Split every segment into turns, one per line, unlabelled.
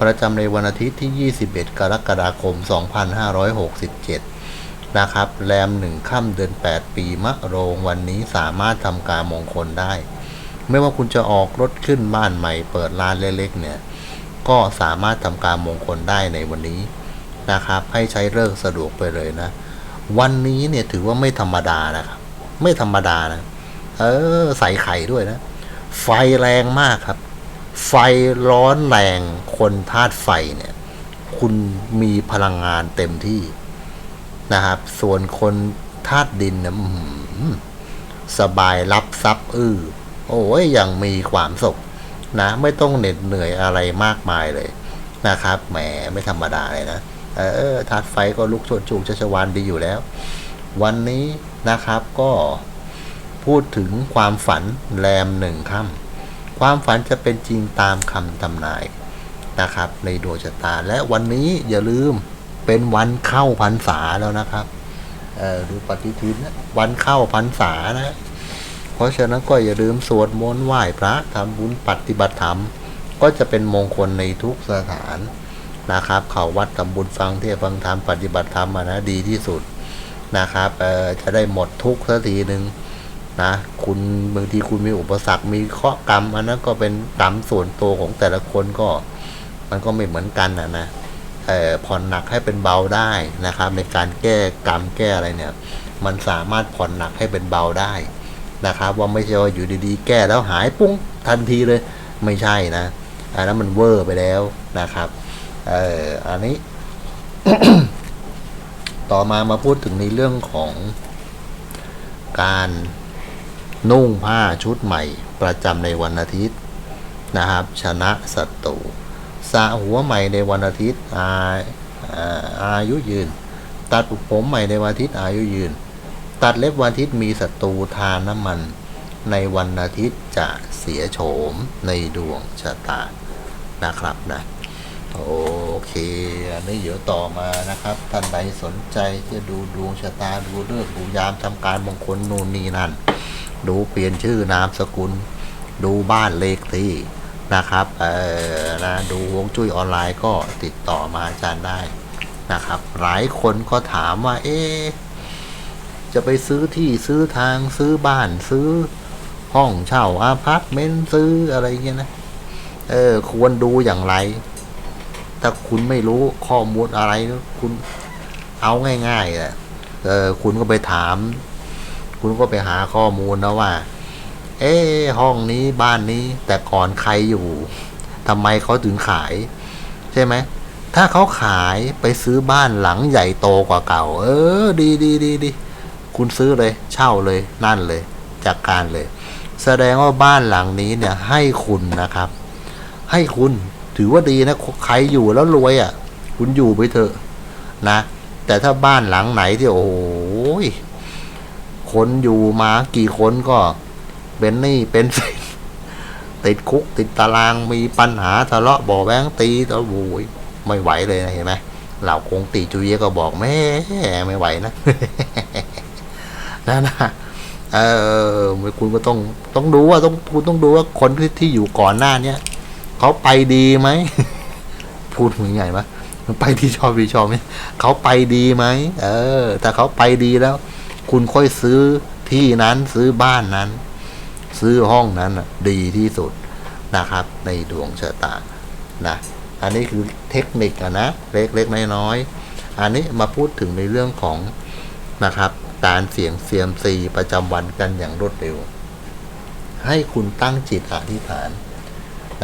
ประจำในวันอาทิตย์ที่ 21 กรกฎาคม 2567 นะครับ แรมหนึ่งค่ำเดือน 8 ปีมะโรงวันนี้สามารถทำการมงคลได้ ไม่ว่าคุณจะออกรถขึ้นบ้านใหม่เปิดร้านเล็กๆ เนี่ย ก็สามารถทำการมงคลได้ในวันนี้นะครับ ให้ใช้เลิกสะดวกไปเลยนะ วันนี้เนี่ยถือว่าไม่ธรรมดานะครับ ไม่ธรรมดานะ เออ ใส่ไข่ด้วยนะ ไฟแรงมากครับ ไฟร้อนแรงคนธาตุไฟเนี่ย คุณมีพลังงานเต็มที่นะครับ ส่วนคนธาตุดินเนี่ยสบายรับทรัพย์อื้อโอ้ยยังมีความสุขนะ ไม่ต้องเหน็ดเหนื่อยอะไรมากมายเลยนะครับแหมไม่ธรรมดาเลยนะเออธาตุไฟก็ลุกโชนชูชัชวานดีอยู่แล้ว วันนี้นะครับก็พูดถึงความฝันแรมหนึ่งค่ำ ความฝันจะเป็นจริงตามคำทำนายนะครับ ในดวงชะตาและวันนี้อย่าลืมเป็นวันเข้าพรรษาแล้วนะครับดูปฏิทินนะวันเข้าพรรษานะ เพราะฉะนั้นก็อย่าลืมสวดมนต์ไหว้พระทำบุญปฏิบัติธรรม ก็จะเป็นมงคลในทุกสถานนะครับ เขาวัดทำบุญฟังเทศฟังธรรมปฏิบัติธรรมอะนะดีที่สุดนะครับจะได้หมดทุกข์สักทีหนึ่ง นะคุณบางทีคุณมีอุปสรรคมีเคราะกรรมอันนั้นก็เป็นกรรมส่วนตัวของแต่ละคนก็มันก็ไม่เหมือนกันนะนะเออผ่อนหนักให้เป็นเบาได้นะครับ ในการแก้กรรมแก้อะไรเนี่ย มันสามารถผ่อนหนักให้เป็นเบาได้นะครับ ว่าไม่ใช่ว่าอยู่ดีๆ แก้แล้วหายปุ้งทันทีเลยไม่ใช่นะอันนั้นมันเวอร์ไปแล้วนะครับเอออันนี้ ต่อมามาพูดถึงในเรื่องของการ นุ่งผ้าชุดใหม่ ประจำในวันอาทิตย์นะครับ ชนะศัตรูสระหัวใหม่ในวันอาทิตย์อาอายุยืน ตัดผมใหม่ในวันอาทิตย์อายุยืน ตัดเล็บวันอาทิตย์มีศัตรูทานน้ำมัน ในวันอาทิตย์จะเสียโฉมในดวงชะตานะครับนะโอเค อันนี้เดี๋ยวต่อมานะครับ ท่านใดสนใจจะดูดวงชะตาดูเลิกษ์ดูยามทำการมงคลนู่นนี่นั่น ดูเปลี่ยนชื่อนามสกุล ดูบ้านเลขที่นะครับเออนะดูวงจุ้ยออนไลน์ก็ติดต่อมาอาจารย์ได้นะครับ หลายคนก็ถามว่า เอ๊จะไปซื้อที่ซื้อทางซื้อบ้านซื้อห้องเช่าอาพาร์ตเมนต์ซื้ออะไรเงี้ยนะ เออ ควรดูอย่างไร ถ้าคุณไม่รู้ข้อมูลอะไร คุณเอาง่ายๆแหละเออคุณก็ไปถาม คุณก็ไปหาข้อมูลนะว่า เอ๊ห้องนี้บ้านนี้ แต่ก่อนใครอยู่ทำไมเขาถึงขาย ใช่ไหมถ้าเขาขายไปซื้อบ้านหลังใหญ่โตกว่าเก่า เออ ดีดีดีดีคุณซื้อเลย เช่าเลย นั่นเลยจัดกการเลย แสดงว่าบ้านหลังนี้เนี่ย ให้คุณนะครับ ให้คุณถือว่าดีนะใครอยู่แล้วรวยอะ่ะ คุณอยู่ไปเถอะนะ แต่ถ้าบ้านหลังไหนที่โอ้ย คนอยู่มากี่คนก็เป็นนี้เป็นสินติดคุกติดตารางมีปัญหาทะเลาะบ่อแบงตีตะโวยไม่ไหวเลยนะเห็นไหมเหล่าคงตีจุเยก็บอกแม่ไม่ไหวนะนั่นะเออคุณก็ต้องต้องดูว่าต้องคุณต้องดูว่าคนที่ที่อยู่ก่อนหน้าเนี้ยเขาไปดีไหมพูดมึงใหญ่ปะมันไปที่ชอบดีชอบไหมเขาไปดีไหมเออถ้าเขาไปดีแล้ว คุณค่อยซื้อที่นั้นซื้อบ้านนั้น ซื้อห้องนั้นดีที่สุดนะครับ ในดวงชะตานะอันนี้คือเทคนิคอะนะเล็กๆน้อยๆอันนี้มาพูดถึงในเรื่องของนะครับ การเสี่ยงเซียมซีประจำวันกันอย่างรวดเร็ว ให้คุณตั้งจิตอธิษฐาน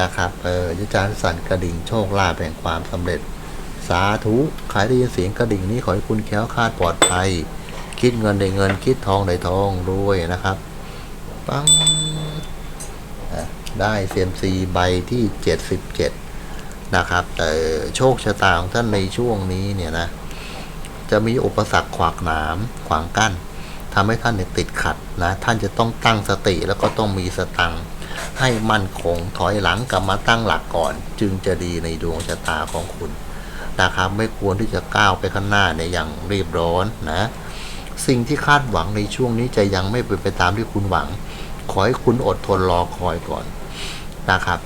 นะครับเอออาจารย์สั่นกระดิ่งโชคลาภแห่งความสำเร็จ สาธุ ใครได้ยินเสียงกระดิ่งนี้ขอให้คุณแค้วคาดปลอดภัย คิดเงินได้เงิน คิดทองได้ทองรวยนะครับ ปังได้เซียมซีใบที่ 77 นะครับแต่โชคชะตาของท่านในช่วงนี้เนี่ยนะ จะมีอุปสรรคขวากหนามขวางกั้นทำให้ท่านเนี่ยติดขัดนะ ท่านจะต้องตั้งสติแล้วก็ต้องมีสตังให้มั่นคงถอยหลังกลับมาตั้งหลักก่อน จึงจะดีในดวงชะตาของคุณนะครับ ไม่ควรที่จะก้าวไปข้างหน้าในอย่างรีบร้อนนะ สิ่งที่คาดหวังในช่วงนี้จะยังไม่เป็นไปตามที่คุณหวัง ขอให้คุณอดทนรอคอยก่อนนะครับ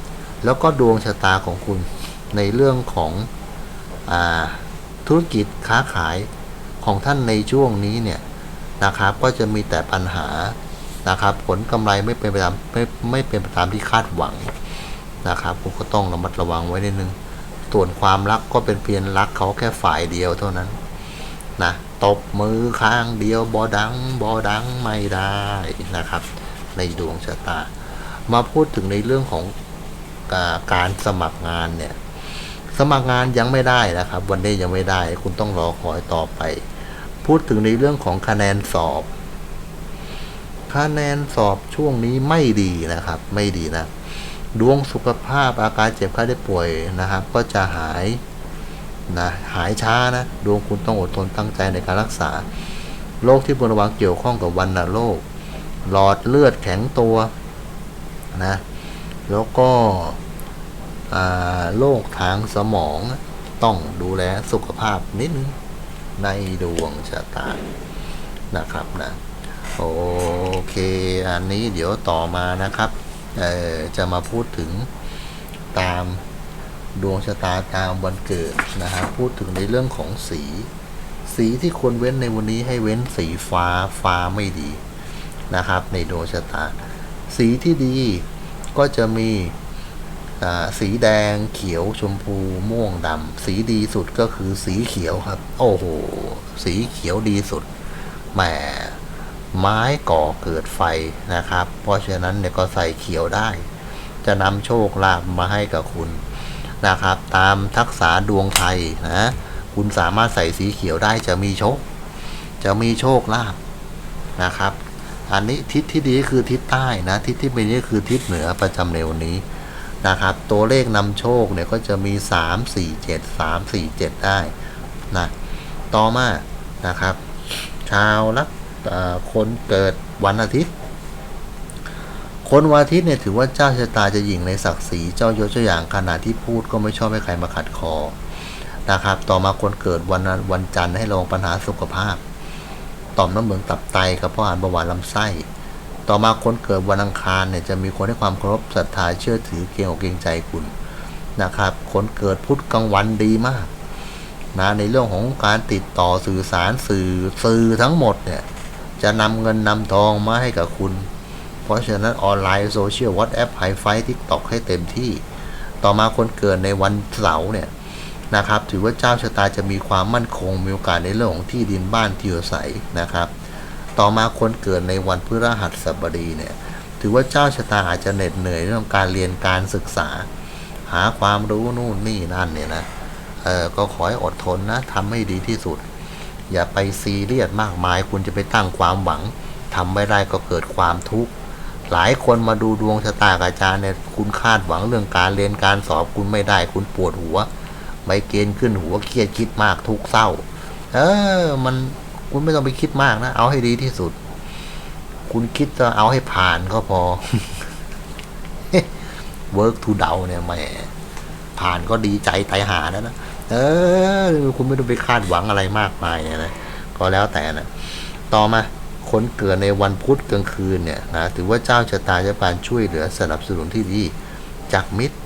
แล้วก็ดวงชะตาของคุณในเรื่องของอธุรกิจค้าขายของท่านในช่วงนี้เนี่ยนะครับ ก็จะมีแต่ปัญหานะครับ ผลกำไรไม่เป็นไปตามไม่ไม่เป็นไปตามที่คาดหวังนะครับคุณก็ต้องระมัดระวังไว้นิดนึงส่วนความรักก็เป็นเพียงรักเขาแค่ฝ่ายเดียวเท่านั้นนะ ตบมือข้างเดียวบอดังบอดังไม่ได้นะครับ ในดวงชะตา มาพูดถึงในเรื่องของการสมัครงานเนี่ย สมัครงานยังไม่ได้นะครับ วันนี้ยังไม่ได้ คุณต้องรอคอยต่อไป พูดถึงในเรื่องของคะแนนสอบ คะแนนสอบช่วงนี้ไม่ดีนะครับ ไม่ดีนะ ดวงสุขภาพอาการเจ็บไข้ได้ป่วยนะครับ ก็จะหาย นะหายช้านะดวงคุณต้องอดทนตั้งใจในการรักษาโรคที่บนระวังเกี่ยวข้องกับวันณโรคหลอดเลือดแข็งตัวนะแล้วก็โรคทางสมองต้องดูแลสุขภาพนิดนึงในดวงชะตานะครับนะโอเค อันนี้เดี๋ยวต่อมานะครับจะมาพูดถึงตาม ดวงชะตาตามวันเกิดนะฮะพูดถึงในเรื่องของสี สีที่ควรเว้นในวันนี้ให้เว้นสีฟ้าฟ้าไม่ดีนะครับ ในดวงชะตา สีที่ดีก็จะมีสีแดงเขียวชมพูม่วงดำสีดีสุดก็คือสีเขียวครับ โอ้โห สีเขียวดีสุดแหมไม้ก่อเกิดไฟนะครับ เพราะฉะนั้นเนี่ยก็ใส่เขียวได้ จะนำโชคลาภมาให้กับคุณ นะครับ ตามทักษะดวงไทยนะคุณสามารถใส่สีเขียวได้จะมีโชค จะมีโชคลาภนะครับ อันนี้ทิศที่ดีคือทิศใต้นะ ทิศที่ไม่ดีคือทิศเหนือประจำในวันนี้นะครับ ตัวเลขนำโชคเนี่ยก็จะมี 3 4 7 3 4 7 ได้นะต่อมานะครับ ชาวลักคนเกิดวันอาทิตย์ คนวันอาทิตย์เนี่ยถือว่าเจ้าชะตาจะหยิ่งในศักดิ์ศรีเจ้ายศเจ้าอย่างขณะที่พูดก็ไม่ชอบให้ใครมาขัดคอนะครับ ต่อมาคนเกิดวันนั้นวันจันทร์ให้ระวังปัญหาสุขภาพ ต่อมน้ำเหลืองตับไตกระเพาะอาหารเบาหวานลำไส้ ต่อมาคนเกิดวันอังคารเนี่ยจะมีคนให้ความเคารพศรัทธาเชื่อถือเกรงอกเกรงใจคุณนะครับ คนเกิดพุธกลางวันดีมากนะในเรื่องของการติดต่อสื่อสารสื่อสื่อทั้งหมดเนี่ยจะนำเงินนำทองมาให้กับคุณ เพราะฉะนั้นออนไลน์โซเชียลวอตแอปไฮไฟทิกตอกให้เต็มที่ ต่อมาคนเกิดในวันเสาร์เนี่ยนะครับ ถือว่าเจ้าชะตาจะมีความมั่นคงมีโอกาสในเรื่องของที่ดินบ้านที่อยู่อาศัยนะครับ ต่อมาคนเกิดในวันพฤหัสบดีเนี่ยถือว่าเจ้าชะตาอาจจะเหน็ดเหนื่อยเรื่องการเรียนการศึกษา หาความรู้นู่นนี่นั่นเนี่ยนะเออก็ขอให้อดทนนะทำให้ดีที่สุด อย่าไปซีเรียสมากมาย คุณจะไปตั้งความหวังทำไม่ได้ก็เกิดความทุกข์ หลายคนมาดูดวงชะตากอาจารย์เนี่ยคุณคาดหวังเรื่องการเรียนการสอบคุณไม่ได้ คุณปวดหัวไมเกรนขึ้นหัวเครียดคิดมากทุกเศร้า เออ มันคุณไม่ต้องไปคิดมากนะ เอาให้ดีที่สุด คุณคิดจะเอาให้ผ่านก็พอเวิร์กทูเดาเนี่ยแหมผ่านก็ดีใจไตายหาแล้วนะเออ คุณไม่ต้องไปคาดหวังอะไรมากมายนะก็แล้วแต่นะต่อมา คนเกิดในวันพุธกลางคืนเนี่ยนะถือว่าเจ้าชะตาจะปานช่วยเหลือสนับสนุนที่ดีจากมิตร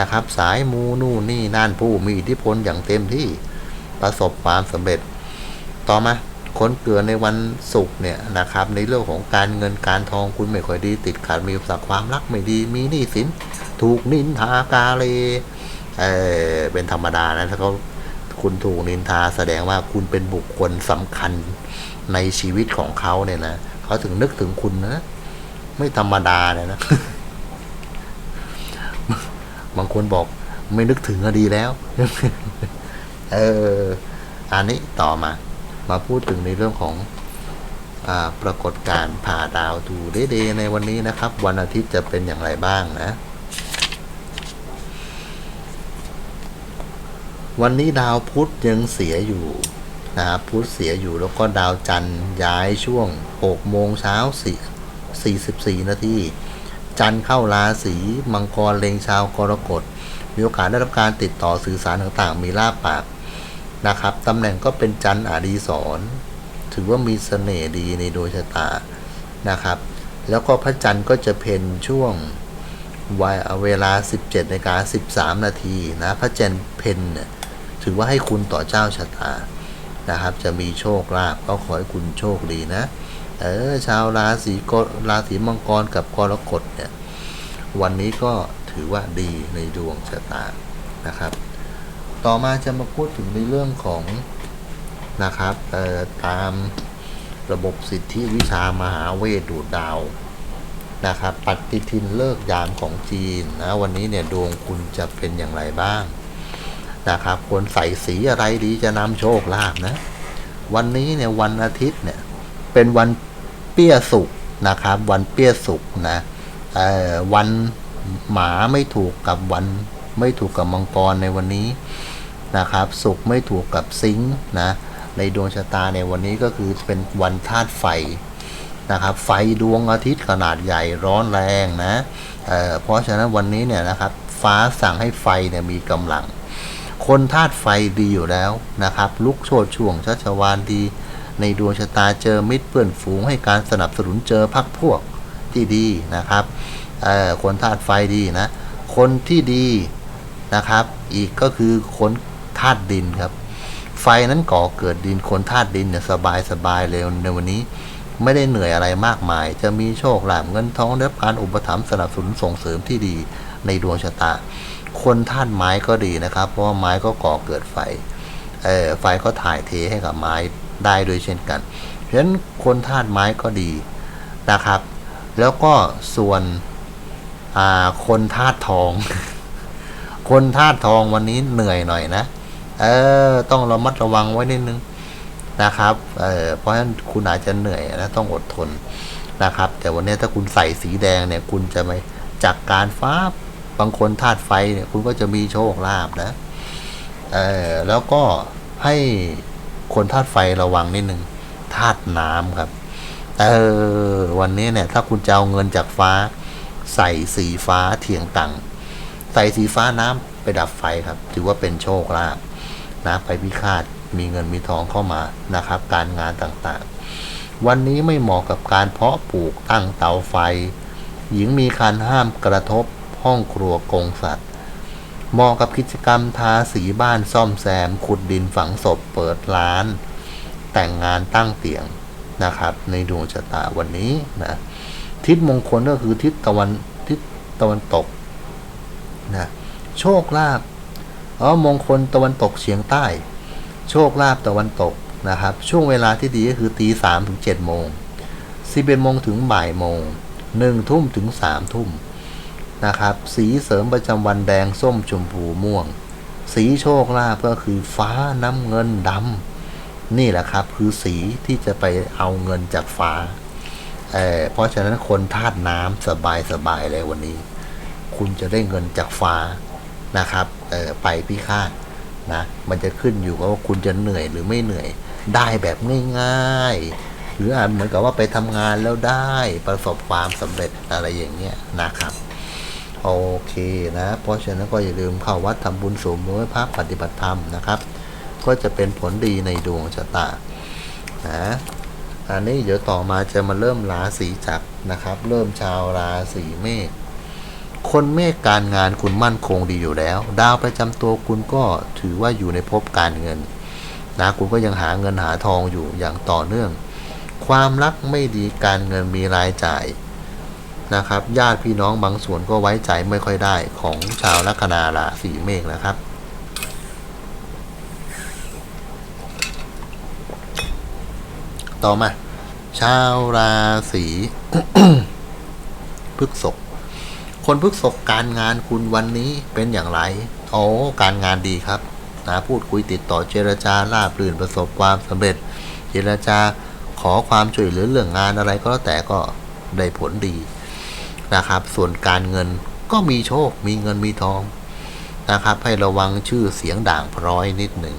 นะครับ สายมูนู่นนี่นั่นผู้มีอิทธิพลอย่างเต็มที่ประสบความสำเร็จ ต่อมาคนเกิดในวันศุกร์เนี่ยนะครับ ในเรื่องของการเงินการทองคุณไม่ค่อยดีติดขัดมีอุปสรรคความรักไม่ดี มีหนี้สิน ถูกนินทากาเลเออเป็นธรรมดานะถ้าเขาคุณถูกนินทาแสดงว่าคุณเป็นบุคคลสำคัญ ในชีวิตของเขาเนี่ยนะเขาถึงนึกถึงคุณนะ ไม่ธรรมดาเลยนะ บางคนบอกไม่นึกถึงก็ดีแล้ว เออ อันนี้ต่อมา มาพูดถึงในเรื่องของอปรากฏการณ์ผ่าดาวดูเดย์ในวันนี้นะครับ วันอาทิตย์จะเป็นอย่างไรบ้างนะ วันนี้ดาวพุธยังเสียอยู่ นะครับพุธเสียอยู่แล้วก็ดาวจันทร์ย้ายช่วง6โมงเช้า4 44นาทีจันทร์เข้าราศีมังกรเลงชาวกรกฎมีโอกาสได้รับการติดต่อสื่อสารต่างๆ มีลาบปากนะครับตำแหน่งก็เป็นจันทร์อดีศรถือว่ามีเสน่ห์ดีในดวงชะตานะครับ แล้วก็พระจันทร์ก็จะเพนช่วงวัยเวลา 17นาฬิกา13 นาทีนะ พระจันทร์เพ็ญเนี่ยถือว่าให้คุณต่อเจ้าชะตา นะครับ จะมีโชคลาภก็ขอให้คุณโชคดีนะ เออชาวราศีกรราศีมังกรกับกรกฎเนี่ยวันนี้ก็ถือว่าดีในดวงชะตานะครับ ต่อมาจะมาพูดถึงในเรื่องของนะครับออตามระบบสิทธิวิชามหาเวทดูดดาวนะครับปฏิทินเลิกยามของจีนนะวันนี้เนี่ยดวงคุณจะเป็นอย่างไรบ้าง นะครับควรใส่สีอะไรดีจะนำโชคลาภนะ วันนี้เนี่ยวันอาทิตย์เนี่ยเป็นวันเปี้ยสุกนะครับ วันเปี้ยสุกนะวันหมาไม่ถูกกับวันไม่ถูกกับมังกรในวันนี้นะครับ สุกไม่ถูกกับซิงค์นะในดวงชะตาในวันนี้ก็คือเป็นวันธาตุไฟนะครับ ไฟดวงอาทิตย์ขนาดใหญ่ร้อนแรงนะเเพราะฉะนั้นวันนี้เนี่ยนะครับ ฟ้าสั่งให้ไฟเนี่ยมีกำลัง คนธาตุไฟดีอยู่แล้วนะครับ ลุกโชดช่วงชัชวานดี ในดวงชะตาเจอมิตรเพื่อนฝูงให้การสนับสนุนเจอพักพวกที่ดีนะครับคนธาตุไฟดีนะ คนที่ดีนะครับ อีกก็คือคนธาตุดินครับ ไฟนั้นก่อเกิดดินคนธาตุดินเนี่ยสบายสบายเลยในวันนี้ไม่ได้เหนื่อยอะไรมากมาย จะมีโชคลาภเงินทองได้รับการอุปถัมภ์สนับสนุนส่งเสริมที่ดีในดวงชะตา คนธาตุไม้ก็ดีนะครับ เพราะว่าไม้ก็ก่อเกิดไฟเออไฟก็ถ่ายเทให้กับไม้ได้ด้วยเช่นกันเพราะฉะนั้นคนธาตุไม้ก็ดีนะครับ แล้วก็ส่วนคนธาตุทอง คนธาตุทองวันนี้เหนื่อยหน่อยนะ เออ ต้องระมัดระวังไว้นิดนึงนะครับ เออเพราะฉะนั้นคุณอาจจะเหนื่อยนะต้องอดทนนะครับ แต่วันนี้ถ้าคุณใส่สีแดงเนี่ย คุณจะไม่จากการฟ้า บางคนธาตุไฟเนี่ยคุณก็จะมีโชคลาภนะเออแล้วก็ให้คนธาตุไฟระวังนิดนึงธาตุน้ำครับเออวันนี้เนี่ย ถ้าคุณจะเอาเงินจากฟ้า ใส่สีฟ้าเทียงตังใส่สีฟ้าน้ำไปดับไฟครับ ถือว่าเป็นโชคลาภนะไปพิฆาตมีเงินมีทองเข้ามานะครับ การงานต่างๆ วันนี้ไม่เหมาะกับการเพาะปลูกตั้งเตาไฟ หญิงมีคันห้ามกระทบ ห้องครัวกงสัตว์เหมาะกับกิจกรรมทาสีบ้านซ่อมแซม ขุดดินฝังศพเปิดร้าน แต่งงานตั้งเตียงนะครับ ในดวงชะตาวันนี้นะทิศมงคลก็คือทิศตะวันทิศตะวันตกนะโชคลาภอ๋อมงคลตะวันตกเฉียงใต้ โชคลาภตะวันตกนะครับ ช่วงเวลาที่ดีก็คือตีสามถึงเจ็ดโมงสิบเอ็ดโมงถึงบ่ายโมงหนึ่งทุ่มถึงสามทุ่ม นะครับ สีเสริมประจำวันแดงส้มชมพูม่วง สีโชคลาภก็คือฟ้าน้ำเงินดำนี่แหละครับคือสีที่จะไปเอาเงินจากฟ้าเเพราะฉะนั้นคนธาตุน้ำสบายสบายเลยวันนี้ คุณจะได้เงินจากฟ้านะครับไปพิฆาตนะมันจะขึ้นอยู่กับว่าคุณจะเหนื่อยหรือไม่เหนื่อยได้แบบง่ายๆ หรืออาจเหมือนกับว่าไปทำงานแล้วได้ประสบความสำเร็จอะไรอย่างเงี้ยนะครับ โอเคนะ เพราะฉะนั้นก็อย่าลืมเข้าวัดทำบุญสมมติภาพปฏิบัติธรรมนะครับ ก็จะเป็นผลดีในดวงชะตานะอันนี้เดี๋ยวต่อมาจะมาเริ่มราศีจักรนะครับ เริ่มชาวราศีเมษคนเมษการงานคุณมั่นคงดีอยู่แล้ว ดาวประจำตัวคุณก็ถือว่าอยู่ในภพการเงินนะคุณก็ยังหาเงินหาทองอยู่อย่างต่อเนื่อง ความรักไม่ดีการเงินมีรายจ่าย นะครับ ญาติพี่น้องบางส่วนก็ไว้ใจไม่ค่อยได้ของชาวลัคนาราศีเมษนะครับต่อมา ชาวราศีพฤษภคนพฤษภการงานคุณวันนี้เป็นอย่างไรโอ้การงานดีครับนะพูดคุยติดต่อเจรจาราบรื่นประสบความสำเร็จ เจรจาขอความช่วยเหลือเรื่องงานอะไรก็แล้วแต่ก็ได้ผลดี นะครับ ส่วนการเงินก็มีโชค มีเงินมีทองนะครับ ให้ระวังชื่อเสียงด่างพร้อยนิดหนึ่ง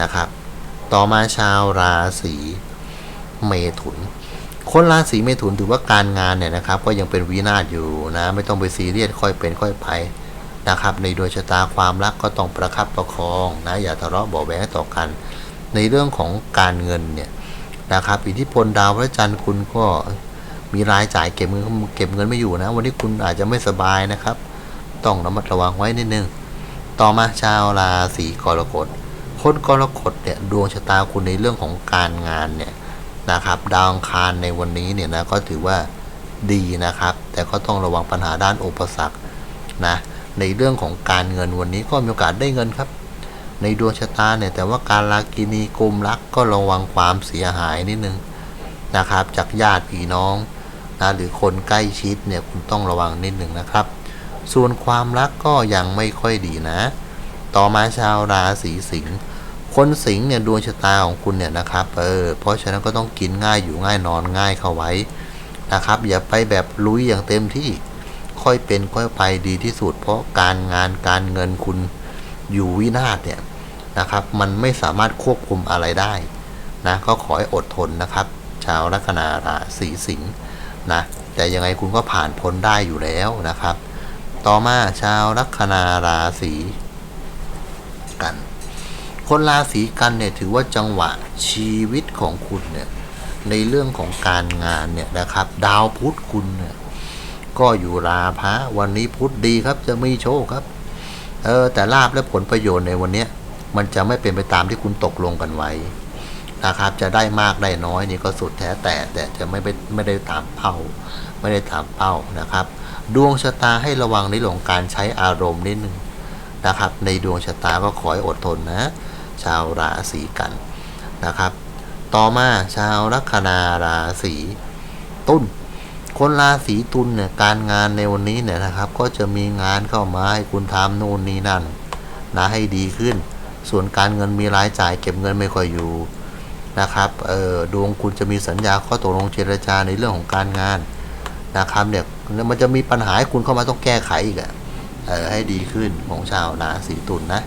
นะครับ ต่อมาชาวราศีเมถุน คนราศีเมถุนถือว่าการงานเนี่ยนะครับ ก็ยังเป็นวินาศอยู่นะ ไม่ต้องไปซีเรียสค่อยเป็นค่อยไปนะครับ ในดวงชะตาความรักก็ต้องประคับประคองนะอย่าทะเลาะเบาะแว้งต่อกัน ในเรื่องของการเงินเนี่ยนะครับ อิทธิพลดาวพระจันทร์คุณก็ มีรายจ่ายเก็บเงินเก็บเงินไม่อยู่นะ วันนี้คุณอาจจะไม่สบายนะครับ ต้องระมัดระวังไว้นิดนึง ต่อมาชาวราศีกรกฎ คนกรกฎเนี่ยดวงชะตาคุณในเรื่องของการงานเนี่ยนะครับ ดาวอังคารในวันนี้เนี่ยนะก็ถือว่าดีนะครับ แต่ก็ต้องระวังปัญหาด้านอุปสรรคนะในเรื่องของการเงินวันนี้ก็มีโอกาสได้เงินครับ ในดวงชะตาเนี่ยแต่ว่าการลากินีกลมรักก็ระวังความเสียหายนิดนึงนะครับ จากญาติพี่น้อง นะหรือคนใกล้ชิดเนี่ยคุณต้องระวังนิดหนึ่งนะครับ ส่วนความรักก็ยังไม่ค่อยดีนะ ต่อมาชาวราศีสิงห์คนสิงห์เนี่ยดวงชะตาของคุณเนี่ยนะครับเออเพราะฉะนั้นก็ต้องกินง่ายอยู่ง่ายนอนง่ายเข้าไว้นะครับ อย่าไปแบบลุยอย่างเต็มที่ค่อยเป็นค่อยไปดีที่สุด เพราะการงานการเงินคุณอยู่วินาศเนี่ยนะครับ มันไม่สามารถควบคุมอะไรได้นะก็ขอให้อดทนนะครับ ชาวลัคนาราศีสิงห์ นะแต่ยังไงคุณก็ผ่านพ้นได้อยู่แล้วนะครับ ต่อมาชาวลัคนาราศีกัน คนราศีกันเนี่ยถือว่าจังหวะชีวิตของคุณเนี่ยในเรื่องของการงานเนี่ยนะครับ ดาวพุธคุณเนี่ยก็อยู่ราพะวันนี้พุธดีครับจะมีโชคครับเออแต่ลาบและผลประโยชน์ในวันนี้มันจะไม่เป็นไปตามที่คุณตกลงกันไว้ นะครับ จะได้มากได้น้อยนี่ก็สุดแท้แต่แต่จะไม่ไปไม่ได้ตามเป้า ไม่ได้ตามเป้านะครับ ดวงชะตาให้ระวังในเรื่องของการใช้อารมณ์นิดนึงนะครับ ในดวงชะตาก็ขอให้อดทนนะ ชาวราศีกันนะครับ ต่อมาชาวลัคนาราศีตุลคนราศีตุลเนี่ยการงานในวันนี้เนี่ยนะครับ ก็จะมีงานเข้ามาให้คุณทำนู่นนี่นั่นนะให้ดีขึ้น ส่วนการเงินมีรายจ่ายเก็บเงินไม่ค่อยอยู่ นะครับเออดวงคุณจะมีสัญญาข้อตกลงเจรจาในเรื่องของการงานนะครับเนี่ยมันจะมีปัญหาให้คุณเข้ามาต้องแก้ไขอีกอะเออให้ดีขึ้นของชาวราศีตุลนะ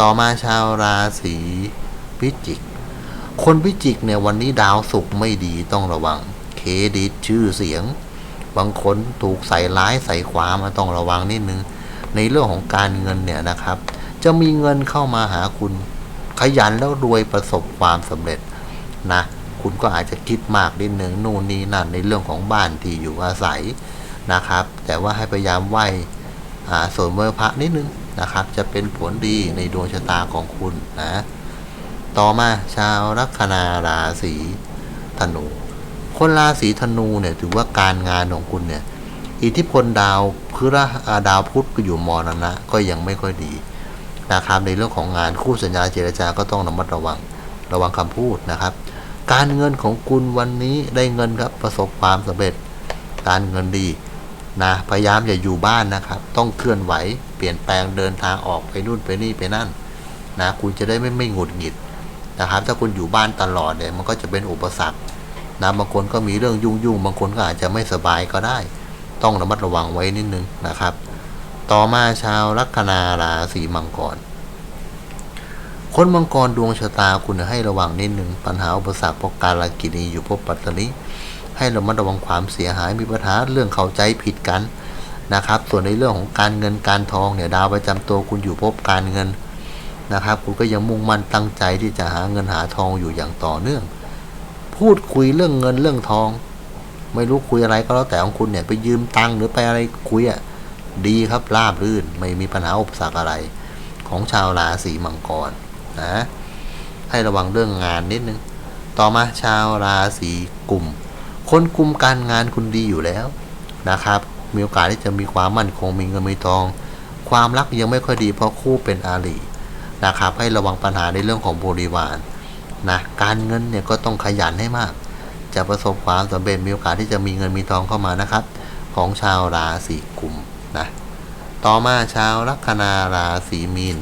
ต่อมาชาวราศีพิจิก คนพิจิกเนี่ยวันนี้ดาวศุกร์ไม่ดีต้องระวัง เครดิตชื่อเสียง บางคนถูกใส่ร้ายใส่ความมาต้องระวังนิดนึง ในเรื่องของการเงินเนี่ยนะครับ จะมีเงินเข้ามาหาคุณ ขยันแล้วรวยประสบความสำเร็จนะ คุณก็อาจจะคิดมากนิดนึงนู่นนี่นั่นในเรื่องของบ้านที่อยู่อาศัยนะครับ แต่ว่าให้พยายามไหวอ่าสวดมนต์พระนิดนึงนะครับ จะเป็นผลดีในดวงชะตาของคุณนะ ต่อมาชาวลัคนาราศีธนู คนราศีธนูเนี่ยถือว่าการงานของคุณเนี่ยอิทธิพลดาวพฤหัสอ่าดาวพุธก็อยู่มรณะก็ยังไม่ค่อยดี นะครับในเรื่องของงานคู่สัญญาเจรจาก็ต้องระมัดระวังระวังคำพูดนะครับ การเงินของคุณวันนี้ได้เงินครับประสบความสำเร็จ การเงินดีนะพยายามอย่าอยู่บ้านนะครับ ต้องเคลื่อนไหวเปลี่ยนแปลงเดินทางออกไปนู่นไปนี่ไปนั่นนะคุณจะได้ไม่ไม่หงุดหงิดนะครับ ถ้าคุณอยู่บ้านตลอดเนี่ยมันก็จะเป็นอุปสรรคนะบางคนก็มีเรื่องยุ่งยุ่งๆบางคนก็อาจจะไม่สบายก็ได้ ต้องระมัดระวังไว้นิดนึงนะครับ ต่อมาชาวลัคนาราศีมังกร คนมังกรดวงชะตาคุณให้ระวังนิดหนึ่งปัญหาอุปสรรคพราะการลกินีอยู่พบปัตตนีให้ระมัดระวังความเสียหายมีปัญหาเรื่องเข้าใจผิดกันนะครับ ส่วนในเรื่องของการเงินการทองเนี่ยดาวประจำตัวคุณอยู่พบการเงินนะครับ คุณก็ยังมุ่งมั่นตั้งใจที่จะหาเงินหาทองอยู่อย่างต่อเนื่อง พูดคุยเรื่องเงินเรื่องทอง ไม่รู้คุยอะไรก็แล้วแต่ของคุณเนี่ยไปยืมตังค์หรือไปอะไรคุยอะ่ะ ดีครับราบรื่นไม่มีปัญหาอุปสรรคอะไร ของชาวราศีมังกรนะให้ระวังเรื่องงานนิดนึง ต่อมาชาวราศีกลุ่ม คนกลุ่มการงานคุณดีอยู่แล้วนะครับ มีโอกาสที่จะมีความมั่นคงมีเงินมีทอง ความรักยังไม่ค่อยดีเพราะคู่เป็นอาลีนะครับ ให้ระวังปัญหาในเรื่องของบริวารนะการเงินเนี่ยก็ต้องขยันให้มาก จะประสบความสำเร็จมีโอกาสที่จะมีเงินมีทองเข้ามานะครับ ของชาวราศีกุม นะต่อมาชาวลัคนาราศีมีน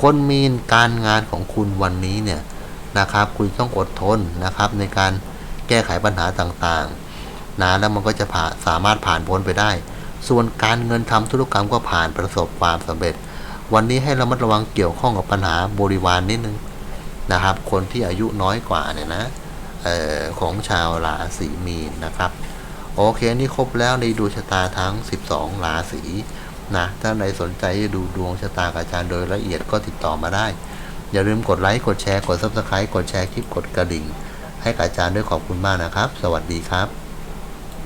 คนมีนการงานของคุณวันนี้เนี่ยนะครับ คุณต้องอดทนนะครับ ในการแก้ไขปัญหาต่างๆนะแล้วมันก็จะผ่าสามารถผ่านพ้นไปได้ ส่วนการเงินทำธุรกรรมก็ผ่านประสบความสำเร็จ วันนี้ให้ระมัดระวังเกี่ยวข้องกับปัญหาบริวารนนิดนึงนะครับ คนที่อายุน้อยกว่าเนี่ยนะออของชาวราศีมีนนะครับ โอเค นี่ครบแล้วในดูชะตาทั้ง 12 ราศีนะถ้าใครสนใจจะดูดวงชะตากับอาจารย์โดยละเอียดก็ติดต่อมาได้ อย่าลืมกดไลค์กดแชร์กด Subscribe กดแชร์คลิปกดกระดิ่ง ให้กับอาจารย์ด้วยขอบคุณมากนะครับ สวัสดีครับ